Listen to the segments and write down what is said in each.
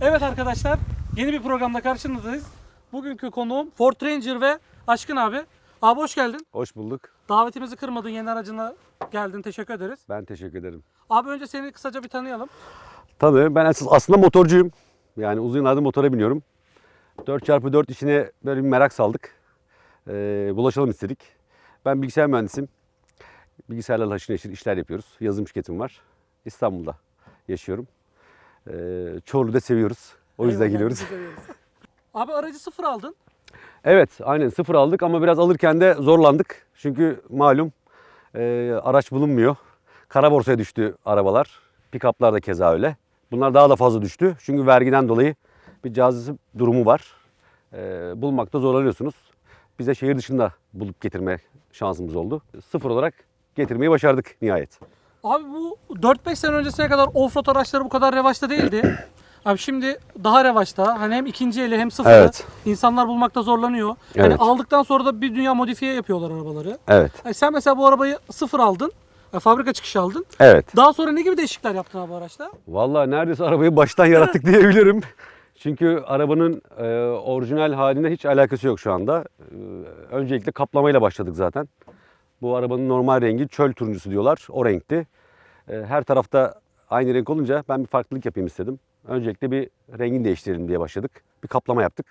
Evet arkadaşlar, yeni bir programda karşınızdayız. Bugünkü konuğum Ford Ranger ve Aşkın abi. Abi hoş geldin. Hoş bulduk. Davetimizi kırmadın, yeni aracına geldin. Teşekkür ederiz. Ben teşekkür ederim. Abi önce seni kısaca bir tanıyalım. Tabii ben asıl- aslında motorcuyum. Yani uzun yıllardır motora biniyorum. 4x4 işine böyle bir merak saldık. Ee, bulaşalım istedik. Ben bilgisayar mühendisiyim. Bilgisayarlarla haşır neşir işler yapıyoruz. Yazılım şirketim var. İstanbul'da yaşıyorum. Ee, Çorlu'da da seviyoruz. O yüzden Eyvallah, geliyoruz. Abi aracı sıfır aldın. Evet aynen sıfır aldık ama biraz alırken de zorlandık. Çünkü malum e, araç bulunmuyor. Kara borsaya düştü arabalar. Pikaplar da keza öyle. Bunlar daha da fazla düştü. Çünkü vergiden dolayı bir cazip durumu var. E, bulmakta zorlanıyorsunuz. Biz de şehir dışında bulup getirme şansımız oldu. Sıfır olarak getirmeyi başardık nihayet. Abi bu 4-5 sene öncesine kadar offroad araçları bu kadar revaçta değildi. Abi şimdi daha revaçta. Hani hem ikinci eli hem sıfırı. Evet. İnsanlar bulmakta zorlanıyor. Yani Evet. aldıktan sonra da bir dünya modifiye yapıyorlar arabaları. Evet. Yani sen mesela bu arabayı sıfır aldın. e, Fabrika çıkışı aldın. Evet. Daha sonra ne gibi değişiklikler yaptın abi araçta? Vallahi neredeyse arabayı baştan yarattık diyebilirim. Çünkü arabanın e, orijinal haline hiç alakası yok şu anda. E, öncelikle kaplamayla başladık zaten. Bu arabanın normal rengi çöl turuncusu diyorlar. O renkti. E, her tarafta aynı renk olunca ben bir farklılık yapayım istedim. Öncelikle bir rengini değiştirelim diye başladık. Bir kaplama yaptık.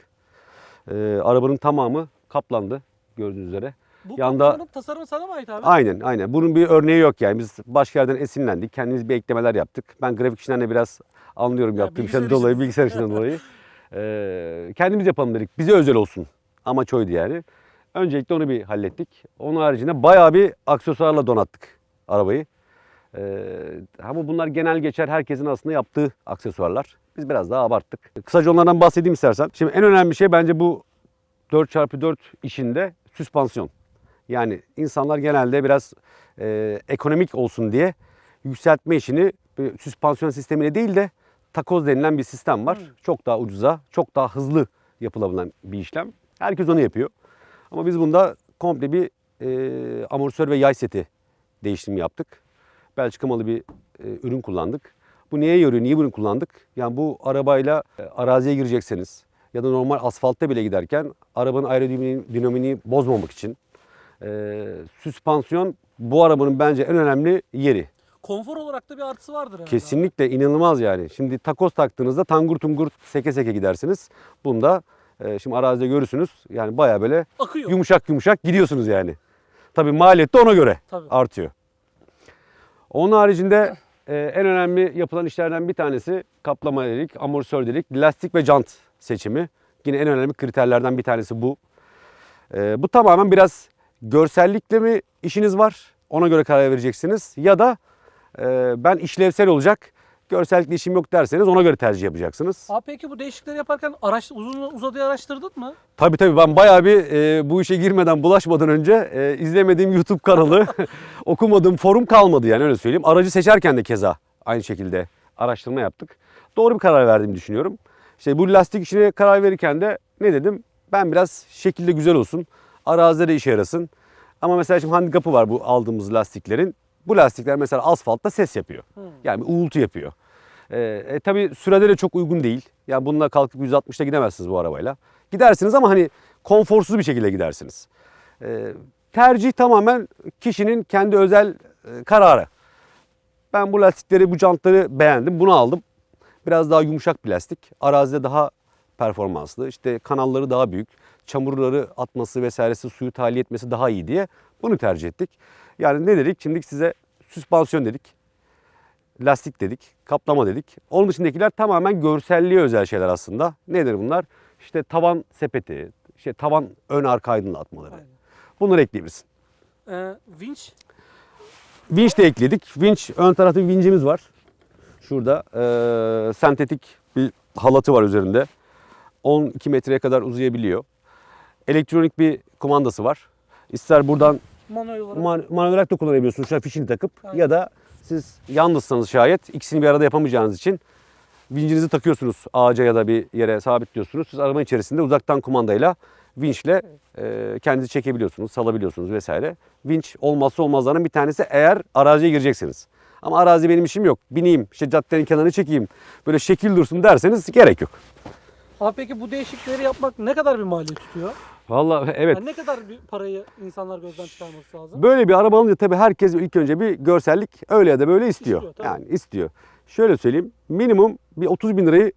E, arabanın tamamı kaplandı gördüğünüz üzere. Bu Yanda- kaplamanın tasarımı sana mı ait abi? Aynen aynen. Bunun bir örneği yok yani. Biz başka yerden esinlendik. Kendimiz bir eklemeler yaptık. Ben grafik işinden de biraz anlıyorum Ya, yaptığım işten dolayı, bilgisayar işinden dolayı. Ee, kendimiz yapalım dedik. Bize özel olsun. Amaç oydu yani. Öncelikle onu bir hallettik. Onun haricinde bayağı bir aksesuarla donattık arabayı. Ee, ama bunlar genel geçer herkesin aslında yaptığı aksesuarlar. Biz biraz daha abarttık. Kısaca onlardan bahsedeyim istersen. Şimdi en önemli şey bence bu 4x4 işinde süspansiyon. Yani insanlar genelde biraz e, ekonomik olsun diye yükseltme işini böyle süspansiyon sistemiyle değil de takoz denilen bir sistem var. Çok daha ucuza, çok daha hızlı yapılabilen bir işlem. Herkes onu yapıyor. Ama biz bunda komple bir e, amortisör ve yay seti değiştirme yaptık. Belçika malı bir e, ürün kullandık. Bu neye yarıyor, niye bunu kullandık? Yani bu arabayla e, araziye girecekseniz ya da normal asfaltta bile giderken arabanın aerodinamiğini bozmamak için e, süspansiyon bu arabanın bence en önemli yeri. Konfor olarak da bir artısı vardır herhalde. Kesinlikle inanılmaz yani. Şimdi takoz taktığınızda tangur tungur seke seke gidersiniz. Bunda e, şimdi arazide görürsünüz yani baya böyle Akıyor. yumuşak yumuşak gidiyorsunuz yani. Tabii maliyet de ona göre Tabii. artıyor. Onun haricinde e, en önemli yapılan işlerden bir tanesi kaplama dedik, amortisör dedik, lastik ve jant seçimi. Yine en önemli kriterlerden bir tanesi bu. E, bu tamamen biraz görsellikle mi işiniz var? Ona göre karar vereceksiniz. Ya da e, ben işlevsel olacak, görsellikle işim yok derseniz ona göre tercih yapacaksınız. Abi peki bu değişiklikleri yaparken araç, uzun uzadıya araştırdın mı? Tabii tabii ben bayağı bir e, bu işe girmeden bulaşmadan önce e, izlemediğim YouTube kanalı, okumadığım forum kalmadı yani öyle söyleyeyim. Aracı seçerken de keza aynı şekilde araştırma yaptık. Doğru bir karar verdiğimi düşünüyorum. İşte bu lastik işine karar verirken de ne dedim? Ben biraz şekilde güzel olsun, arazide de işe yarasın. Ama mesela şimdi handikapı var bu aldığımız lastiklerin. Bu lastikler mesela asfaltta ses yapıyor. Yani bir uğultu yapıyor. E, e, tabii sürede de çok uygun değil. Yani bununla kalkıp 160'ta gidemezsiniz bu arabayla. Gidersiniz ama hani konforsuz bir şekilde gidersiniz. E, tercih tamamen kişinin kendi özel e, kararı. Ben bu lastikleri, bu jantları beğendim. Bunu aldım. Biraz daha yumuşak bir lastik. Arazide daha performanslı. İşte kanalları daha büyük. Çamurları atması vesairesi, suyu tahliye etmesi daha iyi diye bunu tercih ettik. Yani ne dedik? Şimdi size süspansiyon dedik lastik dedik, kaplama dedik. Onun dışındakiler tamamen görselliğe özel şeyler aslında. Nedir bunlar? İşte tavan sepeti, işte tavan ön arka aydınlatmaları. Aynen. Bunları ekleyebilirsin. Ee, vinç. Vinç de ekledik. Vinç, ön tarafta bir vincimiz var. Şurada eee, sentetik bir halatı var üzerinde. 12 metreye kadar uzayabiliyor. Elektronik bir kumandası var. İster buradan Manuel olarak. Man manuel olarak da kullanabiliyorsunuz. Şu an fişini takıp Aynen. ya da siz yalnızsanız şayet ikisini bir arada yapamayacağınız için vincinizi takıyorsunuz ağaca ya da bir yere sabitliyorsunuz. Siz arabanın içerisinde uzaktan kumandayla vinçle e, kendinizi çekebiliyorsunuz, salabiliyorsunuz vesaire. Vinç olmazsa olmazlarının bir tanesi eğer araziye gireceksiniz. Ama arazi benim işim yok. Bineyim, işte caddenin kenarını çekeyim. Böyle şekil dursun derseniz gerek yok. Abi peki bu değişiklikleri yapmak ne kadar bir maliyet tutuyor? Vallahi evet. Yani ne kadar bir parayı insanlar gözden çıkarması lazım? Böyle bir araba alınca tabii herkes ilk önce bir görsellik öyle ya da böyle istiyor. İstiyor, tabii. yani istiyor. Şöyle söyleyeyim minimum bir 30 bin lirayı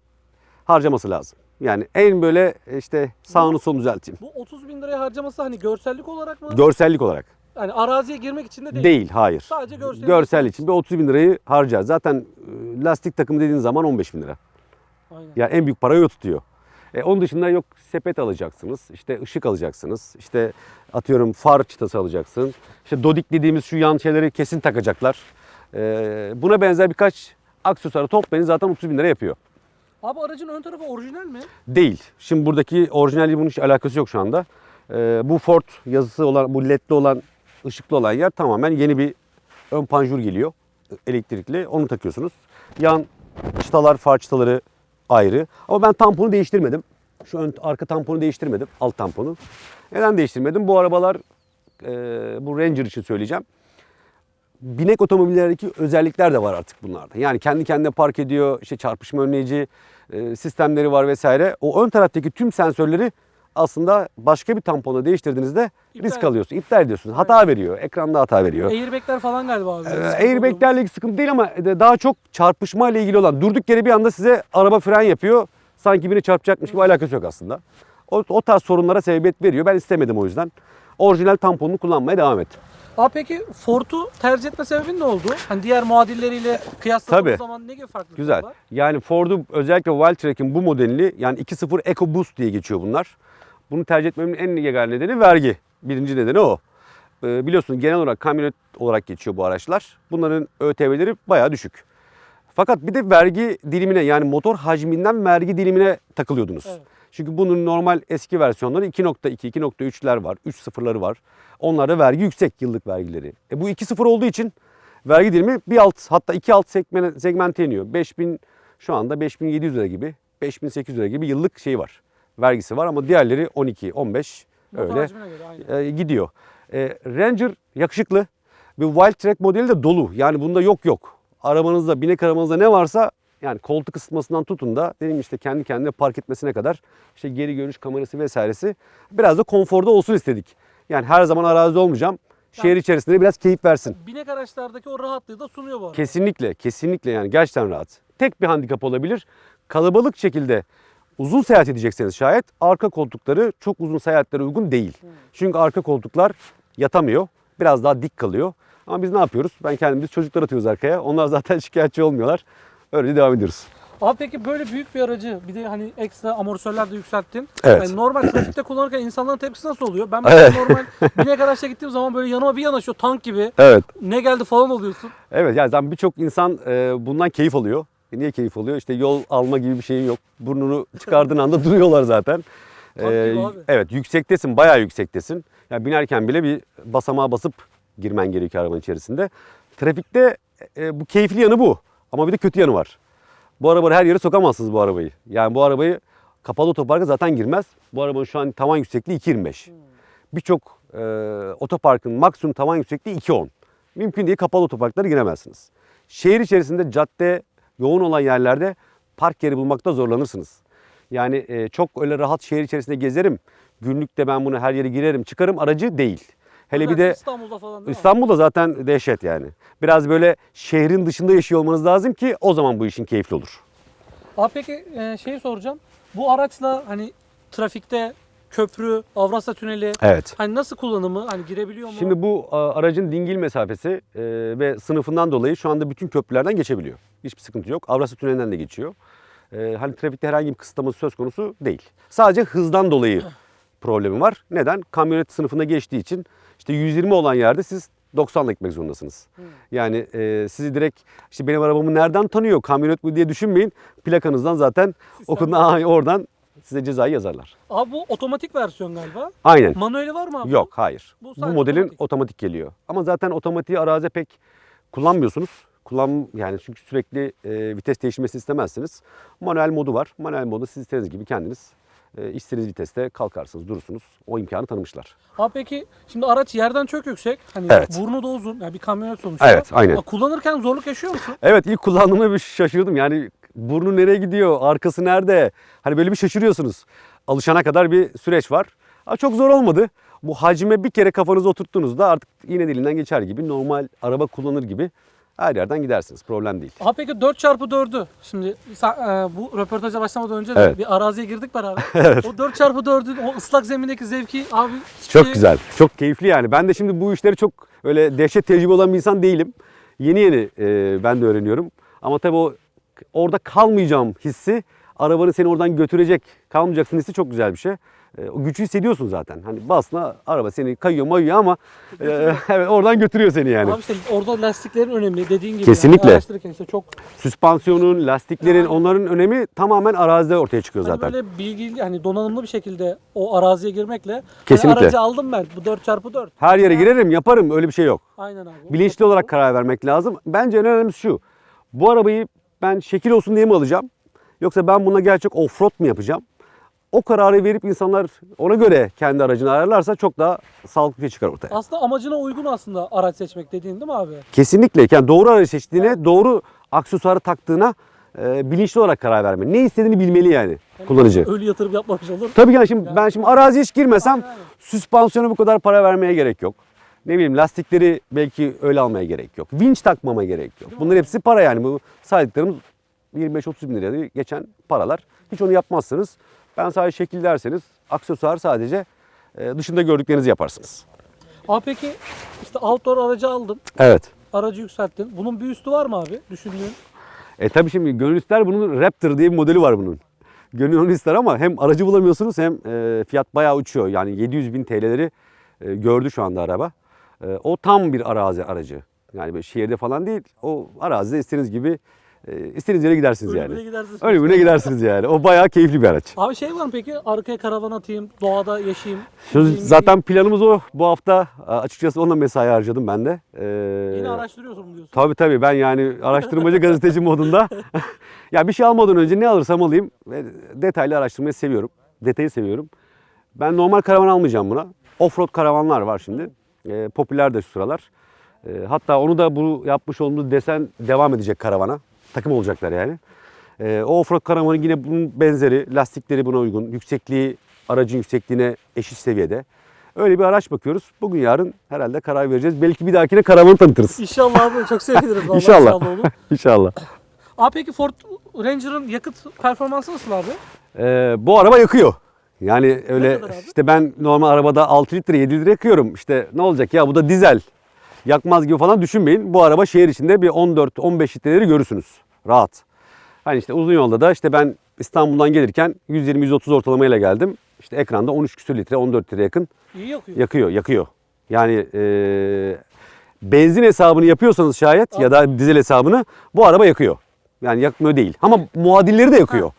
harcaması lazım. Yani en böyle işte sağını solunu düzelteyim. Bu 30 bin liraya harcaması hani görsellik olarak mı? Görsellik olarak. yani araziye girmek için de değil. Değil, hayır. Sadece görsel. Görsel için bir 30 bin lirayı harcar. Zaten e, lastik takımı dediğin zaman 15 bin lira. Aynen. Yani en büyük parayı o tutuyor. E, onun dışında yok sepet alacaksınız, işte ışık alacaksınız, işte atıyorum far çıtası alacaksın. İşte dodik dediğimiz şu yan şeyleri kesin takacaklar. E, buna benzer birkaç aksesuarı toplayın zaten 30 bin lira yapıyor. Abi aracın ön tarafı orijinal mi? Değil. Şimdi buradaki orijinali bunun hiç alakası yok şu anda. E, bu Ford yazısı olan, bu ledli olan, ışıklı olan yer tamamen yeni bir ön panjur geliyor. Elektrikli. Onu takıyorsunuz. Yan çıtalar, far çıtaları ayrı. Ama ben tamponu değiştirmedim. Şu ön arka tamponu değiştirmedim. Alt tamponu. Neden değiştirmedim? Bu arabalar e, bu Ranger için söyleyeceğim. Binek otomobillerdeki özellikler de var artık bunlarda. Yani kendi kendine park ediyor, işte çarpışma önleyici e, sistemleri var vesaire. O ön taraftaki tüm sensörleri aslında başka bir tampona değiştirdiğinizde İptal risk alıyorsun, iptal ediyorsun. Hata veriyor, ekranda hata veriyor. Airbag'ler falan galiba abi. Ee, Airbag'lerle ilgili sıkıntı değil ama de- daha çok çarpışma ile ilgili olan. Durduk yere bir anda size araba fren yapıyor. Sanki biri çarpacakmış gibi alakası yok aslında. O, o tarz sorunlara sebebiyet veriyor. Ben istemedim o yüzden. Orijinal tamponunu kullanmaya devam ettim. Abi peki Ford'u tercih etme sebebin ne oldu? Hani diğer muadilleriyle kıyasladığımız Tabii. zaman ne gibi farklılıklar Güzel. var? Yani Ford'u özellikle Wildtrak'in bu modelini yani 2.0 Eco Boost diye geçiyor bunlar. Bunu tercih etmemin en yegane nedeni vergi. Birinci nedeni o. Ee, biliyorsunuz genel olarak kamyonet olarak geçiyor bu araçlar. Bunların ÖTV'leri bayağı düşük. Fakat bir de vergi dilimine yani motor hacminden vergi dilimine takılıyordunuz. Evet. Çünkü bunun normal eski versiyonları 2.2, 2.3'ler var, 3 sıfırları var. Onlarda vergi yüksek yıllık vergileri. E bu 2.0 olduğu için vergi dilimi bir alt hatta iki alt segmente, segmente iniyor. 5000 şu anda 5700 lira gibi, 5800 lira gibi yıllık şey var. Vergisi var ama diğerleri 12, 15 Motor öyle göre e, gidiyor. E, Ranger yakışıklı ve Wild Track modeli de dolu. Yani bunda yok yok. Arabanızda, binek arabanızda ne varsa yani koltuk ısıtmasından tutun da dedim işte kendi kendine park etmesine kadar işte geri görüş kamerası vesairesi biraz da konforda olsun istedik. Yani her zaman arazide olmayacağım. Şehir içerisinde biraz keyif versin. Binek araçlardaki o rahatlığı da sunuyor bu arada. Kesinlikle, kesinlikle yani gerçekten rahat. Tek bir handikap olabilir. Kalabalık şekilde uzun seyahat edecekseniz şayet arka koltukları çok uzun seyahatlere uygun değil. Çünkü arka koltuklar yatamıyor. Biraz daha dik kalıyor. Ama biz ne yapıyoruz? Ben kendimiz çocuklar atıyoruz arkaya. Onlar zaten şikayetçi olmuyorlar. Öyle devam ediyoruz. Abi peki böyle büyük bir aracı bir de hani ekstra amortisörler de yükselttin. Evet. Yani normal trafikte kullanırken insanların tepkisi nasıl oluyor? Ben Evet. mesela normal binek araçla gittiğim zaman böyle yanıma bir yanaşıyor tank gibi. Evet. Ne geldi falan oluyorsun. Evet yani zaten birçok insan e, bundan keyif alıyor. E, niye keyif alıyor? İşte yol alma gibi bir şeyin yok. Burnunu çıkardığın anda duruyorlar zaten. Ee, evet yüksektesin, bayağı yüksektesin. Yani binerken bile bir basamağa basıp girmen gerekiyor arabanın içerisinde. Trafikte e, bu keyifli yanı bu. Ama bir de kötü yanı var. Bu arabayı her yere sokamazsınız bu arabayı. Yani bu arabayı kapalı otoparka zaten girmez. Bu arabanın şu an tavan yüksekliği 2.25. Birçok e, otoparkın maksimum tavan yüksekliği 2.10. Mümkün değil kapalı otoparklara giremezsiniz. Şehir içerisinde cadde yoğun olan yerlerde park yeri bulmakta zorlanırsınız. Yani e, çok öyle rahat şehir içerisinde gezerim. Günlükte ben bunu her yere girerim çıkarım aracı değil. Hele bir de İstanbul'da falan değil mi? İstanbul'da zaten dehşet yani. Biraz böyle şehrin dışında yaşıyor olmanız lazım ki o zaman bu işin keyifli olur. Abi peki e, şeyi soracağım. Bu araçla hani trafikte köprü, Avrasya Tüneli Evet. hani nasıl kullanımı? Hani girebiliyor mu? Şimdi bu a, aracın dingil mesafesi e, ve sınıfından dolayı şu anda bütün köprülerden geçebiliyor. Hiçbir sıkıntı yok. Avrasya Tüneli'nden de geçiyor. E, hani trafikte herhangi bir kısıtlaması söz konusu değil. Sadece hızdan dolayı problemi var. Neden? Kamyonet sınıfına geçtiği için işte 120 olan yerde siz 90'la gitmek zorundasınız. Yani e, sizi direkt işte benim arabamı nereden tanıyor kamyonet bu diye düşünmeyin. Plakanızdan zaten okudun Aa, oradan size cezayı yazarlar. Abi bu otomatik versiyon galiba. Aynen. Manueli var mı abi? Yok hayır. Bu Bu, sadece modelin otomatik. otomatik. geliyor. Ama zaten otomatiği arazi pek kullanmıyorsunuz. Kullan yani çünkü sürekli e, vites değişmesini istemezsiniz. Manuel modu var. Manuel modu siz istediğiniz gibi kendiniz e, istediğiniz viteste kalkarsınız, durursunuz. O imkanı tanımışlar. Abi peki şimdi araç yerden çok yüksek. Hani Evet. burnu da uzun. Yani bir kamyonet sonuçta. Evet, aynen. Ama Kullanırken zorluk yaşıyor musun? Evet ilk kullandığımda bir şaşırdım. Yani burnu nereye gidiyor, arkası nerede? Hani böyle bir şaşırıyorsunuz. Alışana kadar bir süreç var. Ama çok zor olmadı. Bu hacme bir kere kafanızı oturttuğunuzda artık iğne dilinden geçer gibi normal araba kullanır gibi her yerden gidersiniz. Problem değil. Abi peki 4x4'ü şimdi sen, e, bu röportaja başlamadan önce de Evet. bir araziye girdik beraber. O 4x4'ün o ıslak zemindeki zevki abi hiçbir Çok şey- güzel, çok keyifli yani. Ben de şimdi bu işleri çok öyle dehşet tecrübe olan bir insan değilim. Yeni yeni e, ben de öğreniyorum. Ama tabii o orada kalmayacağım hissi, arabanın seni oradan götürecek, kalmayacaksın hissi çok güzel bir şey. E, o gücü hissediyorsun zaten. Hani basma araba seni kayıyor mayıyor ama e, evet oradan götürüyor seni yani. Abi işte orada lastiklerin önemli dediğin gibi. Kesinlikle. Yani araştırırken işte çok Süspansiyonun, lastiklerin, Yani. onların önemi tamamen arazide ortaya çıkıyor hani zaten. böyle bilgili hani donanımlı bir şekilde o araziye girmekle hani Kesinlikle. aracı aldım ben bu 4x4. Her yere girerim, yaparım. Öyle bir şey yok. Aynen abi. Bilinçli olarak karar vermek lazım. Bence en önemlisi şu. Bu arabayı ben şekil olsun diye mi alacağım? Yoksa ben buna gerçek offroad mu yapacağım? O kararı verip insanlar ona göre kendi aracını ayarlarsa çok daha sağlıklı bir şey çıkar ortaya. Aslında amacına uygun aslında araç seçmek dediğin değil mi abi? Kesinlikle. Yani doğru aracı seçtiğine, doğru aksesuarı taktığına e, bilinçli olarak karar verme. Ne istediğini bilmeli yani kullanıcı. Ölü yatırım yapmamış olur. Tabii yani şimdi ben şimdi araziye hiç girmesem aynen. süspansiyona bu kadar para vermeye gerek yok. Ne bileyim lastikleri belki öyle almaya gerek yok. Vinç takmama gerek yok. Bunların hepsi para yani. Bu saydıklarımız 25-30 bin liraya geçen paralar. Hiç onu yapmazsınız. Ben sadece şekil derseniz aksesuar sadece e, dışında gördüklerinizi yaparsınız. Abi peki işte outdoor aracı aldın. Evet. Aracı yükselttin. Bunun bir üstü var mı abi düşündüğün? E tabii şimdi gönül ister bunun Raptor diye bir modeli var bunun. Gönül onu ister ama hem aracı bulamıyorsunuz hem e, fiyat bayağı uçuyor. Yani 700 bin TL'leri e, gördü şu anda araba. E, o tam bir arazi aracı. Yani böyle şehirde falan değil. O arazide istediğiniz gibi e, istediğiniz yere gidersiniz Ölümüne yani. gidersiniz. Ölümüne gidersiniz yani. O bayağı keyifli bir araç. Abi şey var mı peki? Arkaya karavan atayım, doğada yaşayayım. Yüzeyim, zaten planımız o. Bu hafta a, açıkçası onunla mesai harcadım ben de. E, gideyim. Yine araştırıyorsun diyorsun. Tabii tabii ben yani araştırmacı gazeteci modunda. ya bir şey almadan önce ne alırsam alayım ve detaylı araştırmayı seviyorum. Detayı seviyorum. Ben normal karavan almayacağım buna. Offroad karavanlar var şimdi. Ee, popüler de şu sıralar. Ee, hatta onu da bu yapmış olduğumuz desen devam edecek karavana. Takım olacaklar yani. Ee, o offroad karavanın yine bunun benzeri. Lastikleri buna uygun. Yüksekliği aracın yüksekliğine eşit seviyede. Öyle bir araç bakıyoruz. Bugün yarın herhalde karar vereceğiz. Belki bir dahakine karavanı tanıtırız. İnşallah abi çok seviniriz. vallahi İnşallah. olur. İnşallah. Abi peki Ford Ranger'ın yakıt performansı nasıl abi? Ee, bu araba yakıyor. Yani öyle abi? işte ben normal arabada 6 litre 7 litre yakıyorum. İşte ne olacak ya bu da dizel. Yakmaz gibi falan düşünmeyin. Bu araba şehir içinde bir 14-15 litreleri görürsünüz. Rahat. Hani işte uzun yolda da işte ben İstanbul'dan gelirken 120-130 ortalamayla geldim. İşte ekranda 13 küsür litre 14 litre yakın İyi yakıyor. yakıyor yakıyor. Yani eee, benzin hesabını yapıyorsanız şayet ya da dizel hesabını bu araba yakıyor. Yani yakmıyor değil. Ama muadilleri de yakıyor.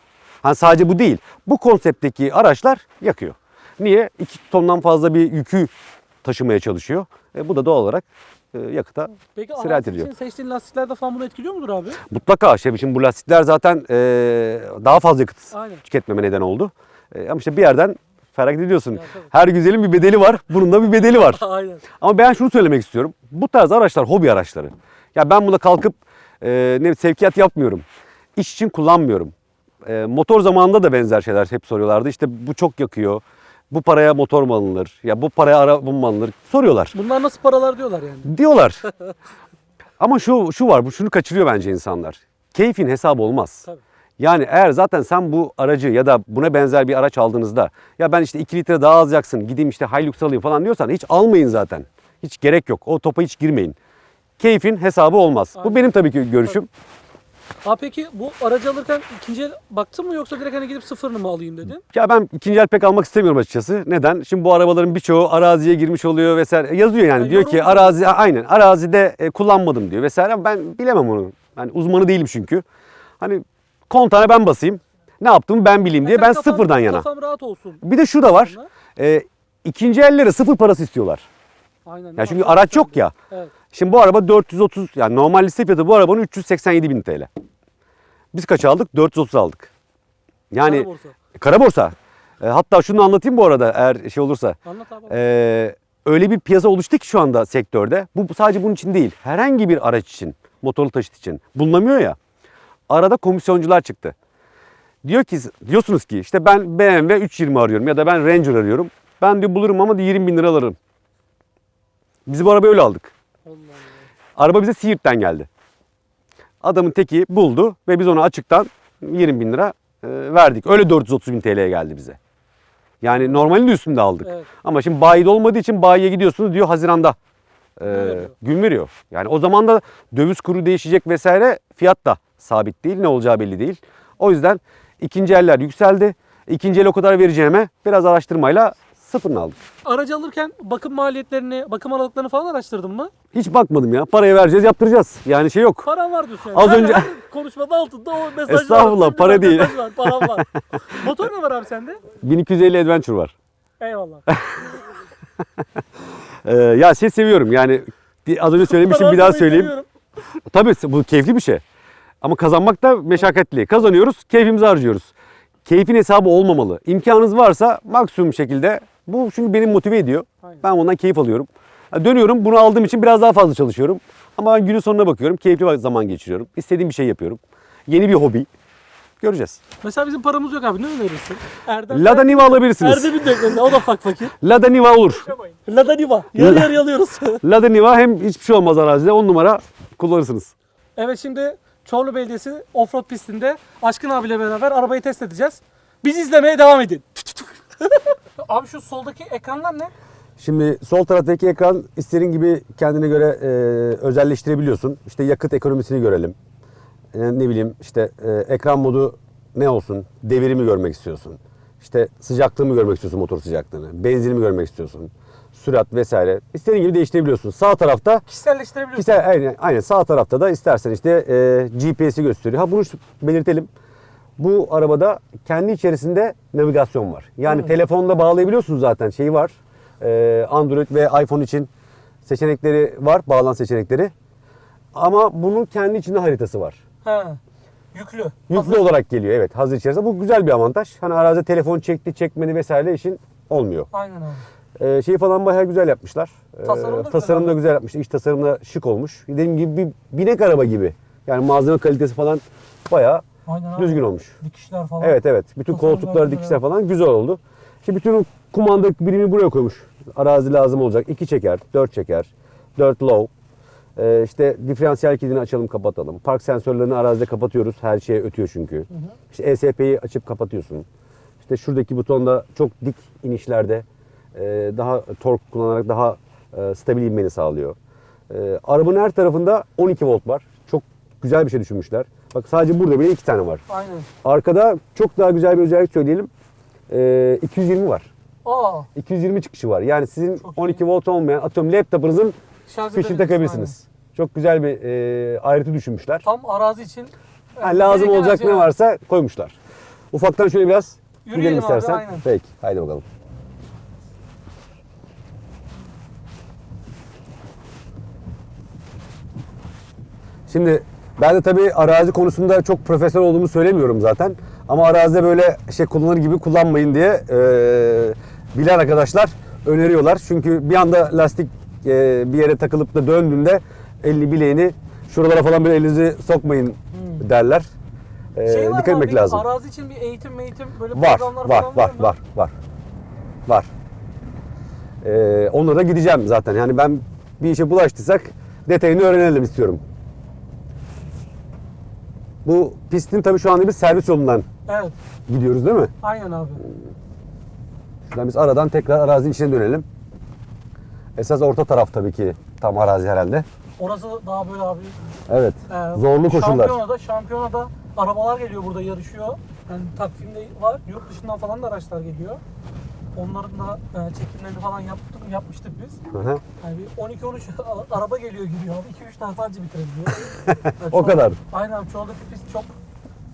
Hani sadece bu değil. Bu konseptteki araçlar yakıyor. Niye? 2 tondan fazla bir yükü taşımaya çalışıyor. E, bu da doğal olarak e, yakıta Peki sirayet ediyor. için seçtiğin lastiklerde falan bunu etkiliyor mudur abi? Mutlaka. Şey, şimdi bu lastikler zaten e, daha fazla yakıt Aynen. tüketmeme neden oldu. E, ama işte bir yerden feragat ediyorsun. Ya, tabii. Her güzelin bir bedeli var. Bunun da bir bedeli var. Aynen. Ama ben şunu söylemek istiyorum. Bu tarz araçlar hobi araçları. Ya ben buna kalkıp e, ne sevkiyat yapmıyorum. İş için kullanmıyorum. E, motor zamanında da benzer şeyler hep soruyorlardı. İşte bu çok yakıyor. Bu paraya motor mu alınır? Ya bu paraya araba mı alınır? Soruyorlar. Bunlar nasıl paralar diyorlar yani. Diyorlar. Ama şu şu var. Bu şunu kaçırıyor bence insanlar. Keyfin hesabı olmaz. Tabii. Yani eğer zaten sen bu aracı ya da buna benzer bir araç aldığınızda ya ben işte 2 litre daha az yaksın gideyim işte Hilux alayım falan diyorsan hiç almayın zaten. Hiç gerek yok. O topa hiç girmeyin. Keyfin hesabı olmaz. Bu Aynen. benim tabii ki görüşüm. Abi peki bu aracı alırken ikinci el baktın mı yoksa direkt hani gidip sıfırını mı alayım dedin? Ya ben ikinci el pek almak istemiyorum açıkçası. Neden? Şimdi bu arabaların birçoğu araziye girmiş oluyor vesaire. Yazıyor yani. Ha, diyor ki arazi aynen arazide e, kullanmadım diyor vesaire. Ama ben bilemem onu. Yani uzmanı değilim çünkü. Hani kontağına ben basayım. Ne yaptığımı ben bileyim diye Mesela ben kafam- sıfırdan yana. Kafam rahat olsun. Bir de şu da var. E, ikinci ellere sıfır parası istiyorlar. Aynen. Ya çünkü araç yok ya. Evet. Şimdi bu araba 430 yani normal liste fiyatı bu arabanın 387 bin TL. Biz kaç aldık? 430 aldık. Yani Kara borsa. kara borsa. E, hatta şunu anlatayım bu arada eğer şey olursa. Anlat abi. Ee, öyle bir piyasa oluştu ki şu anda sektörde. Bu sadece bunun için değil. Herhangi bir araç için, motorlu taşıt için bulunamıyor ya. Arada komisyoncular çıktı. Diyor ki diyorsunuz ki işte ben BMW 320 arıyorum ya da ben Ranger arıyorum. Ben diyor bulurum ama diyor 20 bin lira alırım. Biz bu arabayı öyle aldık. Araba bize Siirt'ten geldi. Adamın teki buldu ve biz ona açıktan 20 bin lira e, verdik. Öyle 430 bin TL'ye geldi bize. Yani normalin de üstünde aldık. Evet. Ama şimdi bayide olmadığı için bayiye gidiyorsunuz diyor Haziran'da e, veriyor. gün veriyor. Yani o zaman da döviz kuru değişecek vesaire fiyat da sabit değil. Ne olacağı belli değil. O yüzden ikinci eller yükseldi. İkinci el o kadar vereceğime biraz araştırmayla sıfırını aldık. Aracı alırken bakım maliyetlerini, bakım aralıklarını falan araştırdın mı? Hiç bakmadım ya. Parayı vereceğiz yaptıracağız. Yani şey yok. Paran var diyorsun yani. Az Her- önce- her konuşmada altında o mesaj var. Estağfurullah, para değil. mesaj Var, param var. Motor ne var abi sende? 1250 Adventure var. Eyvallah. Ee, ya şey seviyorum yani az önce söylemiştim bir daha söyleyeyim. seviyorum. Tabii bu keyifli bir şey. Ama kazanmak da meşakkatli. Kazanıyoruz, keyfimizi harcıyoruz. Keyfin hesabı olmamalı. İmkanınız varsa maksimum şekilde bu çünkü beni motive ediyor. Aynen. Ben ondan keyif alıyorum. Ha, Dönüyorum bunu aldığım için biraz daha fazla çalışıyorum. Ama günün sonuna bakıyorum. Keyifli zaman geçiriyorum. İstediğim bir şey yapıyorum. Yeni bir hobi. Göreceğiz. Mesela bizim paramız yok abi. Ne önerirsin? Erdem. Lada Niva alabilirsiniz. Erdem'in de. O da fak fakir. Lada Niva olur. Lada Niva. Yarı yarı alıyoruz. Lada Niva hem hiçbir şey olmaz arazide 10 numara kullanırsınız. evet şimdi Çorlu Belediyesi offroad pistinde Aşkın abiyle beraber arabayı test edeceğiz. Biz izlemeye devam edin. abi şu soldaki ekranlar ne? Şimdi sol taraftaki ekran istediğin gibi kendine göre e, özelleştirebiliyorsun. İşte yakıt ekonomisini görelim. E, ne bileyim işte e, ekran modu ne olsun? Devirimi görmek istiyorsun. İşte sıcaklığı mı görmek istiyorsun motor sıcaklığını? Benzini mi görmek istiyorsun? Sürat vesaire. İstediğin gibi değiştirebiliyorsun. Sağ tarafta Kişiselleştirebiliyorsun. İşte aynen, aynen sağ tarafta da istersen işte e, GPS'i gösteriyor. Ha bunu belirtelim. Bu arabada kendi içerisinde navigasyon var. Yani telefonda bağlayabiliyorsunuz zaten şeyi var. E, Android ve iPhone için seçenekleri var, bağlantı seçenekleri. Ama bunun kendi içinde haritası var. Ha. Yüklü. Yüklü Hazır. olarak geliyor evet hazır içerisinde. Bu güzel bir avantaj. Hani arazide telefon çekti çekmedi vesaire işin olmuyor. Aynen abi. Ee, şeyi falan bayağı güzel yapmışlar. Ee, Tasarım da güzel tasarım da abi. güzel yapmışlar. İç tasarım da şık olmuş. Dediğim gibi bir binek araba gibi. Yani malzeme kalitesi falan bayağı Aynen abi. düzgün olmuş. Dikişler falan. Evet evet. Bütün Tasarımlar koltuklar, güzel dikişler falan güzel oldu. Şimdi bütün kumanda birimi buraya koymuş. Arazi lazım olacak. 2 çeker, 4 çeker, 4 low. Ee, işte diferansiyel kilidini açalım kapatalım. Park sensörlerini arazide kapatıyoruz. Her şeye ötüyor çünkü. İşte ESP'yi açıp kapatıyorsun. İşte şuradaki butonda çok dik inişlerde e, daha tork kullanarak daha e, stabil inmeni sağlıyor. E, arabanın her tarafında 12 volt var. Çok güzel bir şey düşünmüşler. Bak sadece burada bile iki tane var. Aynen. Arkada çok daha güzel bir özellik söyleyelim. E, 220 var. Aa. 220 çıkışı var. Yani sizin Çok 12 volt olmayan atıyorum laptopunuzun Şarj fişini takabilirsiniz. Çok güzel bir e, ayrıntı düşünmüşler. aynen. Tam arazi için. Ha, lazım olacak şey ne var. varsa koymuşlar. Ufaktan şöyle biraz Yürüyelim gidelim abi, istersen. aynen. Peki haydi bakalım. Şimdi ben de tabii arazi konusunda çok profesyonel olduğumu söylemiyorum zaten. Ama arazide böyle şey kullanır gibi kullanmayın diye e, bilen arkadaşlar öneriyorlar. Çünkü bir anda lastik e, bir yere takılıp da döndüğünde elini bileğini şuralara falan böyle elinizi sokmayın derler. E, Şey var dikkat etmek abi, lazım. Arazi için bir eğitim eğitim böyle Var, programlar var, falan var, mı? var, var, var. Ee, onlara da gideceğim zaten. Yani ben bir işe bulaştıysak detayını öğrenelim istiyorum. Bu pistin tabii şu anda bir servis yolundan Evet. gidiyoruz değil mi? Aynen abi. Şuradan biz aradan tekrar arazinin içine dönelim. Esas orta taraf tabii ki tam arazi herhalde. Orası daha böyle abi. Evet. e, Zorlu koşullar. Şampiyonada, şampiyonada arabalar geliyor burada yarışıyor. Yani takvimde var. Yurt dışından falan da araçlar geliyor. Onların da e, çekimlerini falan yaptık, yapmıştık biz. Hı hı. Yani bir 12-13 a- araba geliyor gidiyor abi. 2-3 tane sadece bitirebiliyor. Yani O çoğu- kadar. Aynen çoğundaki pist çok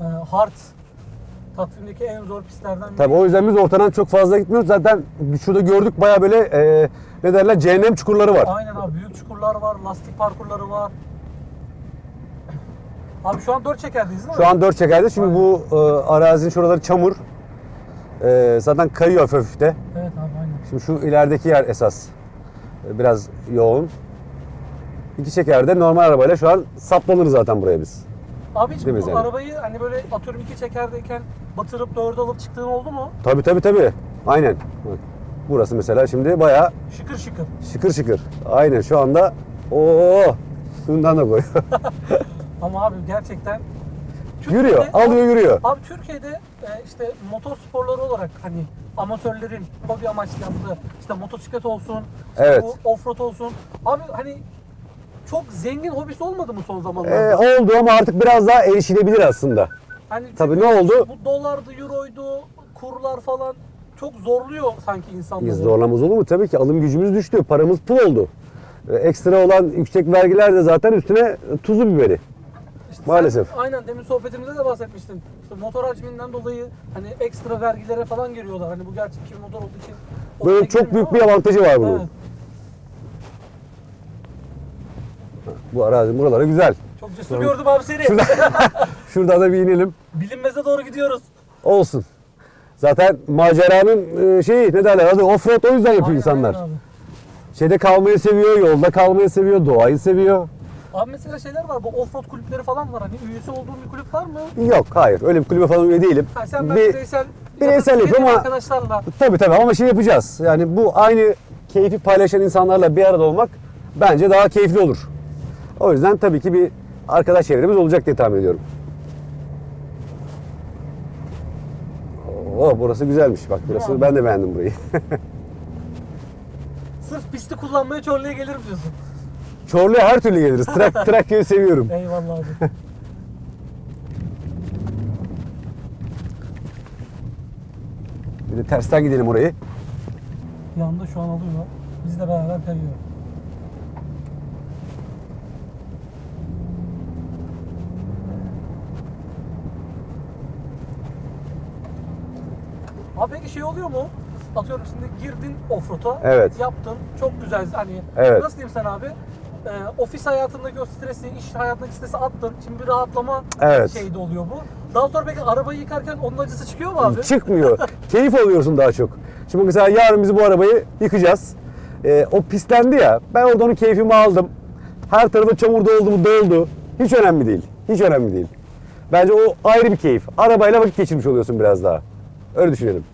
e, hard. Takvimdeki en zor pistlerden biri. Tabii o yüzden biz ortadan çok fazla gitmiyoruz. Zaten şurada gördük baya böyle e, ne derler cehennem çukurları var. Aynen abi büyük çukurlar var, lastik parkurları var. Abi şu an 4 çekerdeyiz değil mi? Şu an dört çekerde çünkü bu e, arazinin şuraları çamur. Ee, zaten kayıyor hafif hafif de. Evet abi aynen. Şimdi şu ilerideki yer esas e, biraz yoğun. İki çekerde normal arabayla şu an saplanır zaten buraya biz. Abi hiç Değil mi bu Zeynep? arabayı hani böyle atıyorum iki çekerdeyken batırıp dörde alıp çıktığın oldu mu? Tabii tabii tabii. Aynen. Bak, Burası mesela şimdi bayağı Şıkır şıkır. şıkır şıkır. Aynen şu anda o suyundan da koy. Ama abi gerçekten yürüyor. Türkiye'de- Alıyor yürüyor. Abi Türkiye'de e, işte motor sporları olarak hani amatörlerin hobi amaçlı yaptığı işte motosiklet olsun, işte Evet. bu offroad olsun. Abi hani çok zengin hobisi olmadı mı son Ee, zamanlarda? oldu ama artık biraz daha erişilebilir aslında. hani tabii çünkü ne oldu? Bu dolardı, euroydu, kurlar falan çok zorluyor sanki insanları. Biz zorlamaz olur mu? Tabii ki alım gücümüz düştü. Paramız pul oldu. Ee, Ekstra olan yüksek vergiler de zaten üstüne tuzu biberi. Maalesef. Sen, aynen demin sohbetimizde de bahsetmiştin. İşte motor hacminden dolayı hani ekstra vergilere falan giriyorlar. Hani bu gerçek bir motor olduğu için. Böyle çok büyük bir girmiyor avantajı var ama- bunun. Evet. Bu arazi buraları güzel. Çok cesur gördüm abi seni. Şuradan da bir inelim. Bilinmeze doğru gidiyoruz. Olsun. Zaten maceranın e, şeyi ne derler adı offroad o yüzden yapıyor Aynen, insanlar. aynen abi. Şeyde kalmayı seviyor, yolda kalmayı seviyor, doğayı seviyor. Abi mesela şeyler var bu offroad kulüpleri falan var. Hani üyesi olduğun bir kulüp var mı? Yok hayır öyle bir kulübe falan üye değilim. Ha, sen ben Bir- bireysel, bireysel ya da yapıyorum senin ama- arkadaşlarla. Tabii tabii ama şey yapacağız. Yani bu aynı keyfi paylaşan insanlarla bir arada olmak bence daha keyifli olur. O yüzden tabii ki bir arkadaş çevremiz olacak diye tahmin ediyorum. Oo, burası güzelmiş bak burası. Ben de beğendim burayı. Sırf pisti kullanmaya Çorlu'ya gelirim diyorsun. Çorlu'ya her türlü geliriz. Trak, Trakya'yı seviyorum. Eyvallah abi. Bir de tersten gidelim orayı. Yanında şu an alıyor. Bizle beraber kayıyor. Abi peki şey oluyor mu? Atıyorum şimdi girdin offroad'a. Evet. Yaptın. Çok güzel. Hani Evet. nasıl diyeyim sana abi? Ee, ofis hayatındaki o stresi, iş hayatındaki stresi attın. Şimdi bir rahatlama Evet. şeyde oluyor bu. Daha sonra peki arabayı yıkarken onun acısı çıkıyor mu abi? Çıkmıyor. Keyif alıyorsun daha çok. Şimdi mesela yarın biz bu arabayı yıkacağız. Ee, o pislendi ya. Ben orada onun keyfimi aldım. Her tarafı çamur doldu mu doldu. Hiç önemli değil. Hiç önemli değil. Bence o ayrı bir keyif. Arabayla vakit geçirmiş oluyorsun biraz daha. Öyle düşünelim.